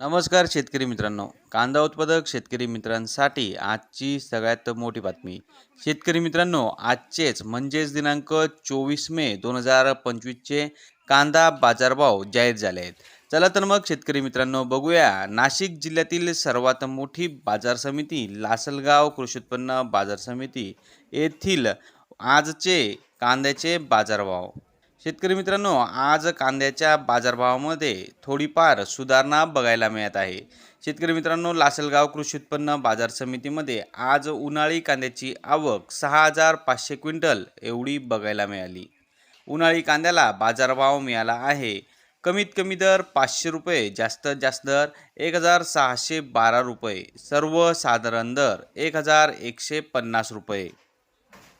नमस्कार शेतकरी मित्रांनो. कांदा उत्पादक शेतकरी मित्रांसाठी आजची सगळ्यात मोठी बातमी. शेतकरी मित्रांनो आजचेच म्हणजेच दिनांक चोवीस मे दोन हजार पंचवीसचे कांदा बाजारभाव जाहीर झाले आहेत. चला तर मग शेतकरी मित्रांनो बघूया. नाशिक जिल्ह्यातील सर्वात मोठी बाजार समिती लासलगाव कृषी उत्पन्न बाजार समिती येथील आजचे कांद्याचे बाजारभाव. शेतकरी मित्रांनो आज कांद्याच्या बाजारभावामध्ये थोडीफार सुधारणा बघायला मिळत आहे. शेतकरी मित्रांनो लासलगाव कृषी उत्पन्न बाजार समितीमध्ये आज उन्हाळी कांद्याची आवक सहा हजार पाचशे क्विंटल एवढी बघायला मिळाली. उन्हाळी कांद्याला बाजारभाव मिळाला आहे. कमीत कमी दर पाचशे रुपये जास्तीत जास्त दर एक हजार सहाशे बारा रुपये सर्वसाधारण दर एक हजार एकशे पन्नास रुपये.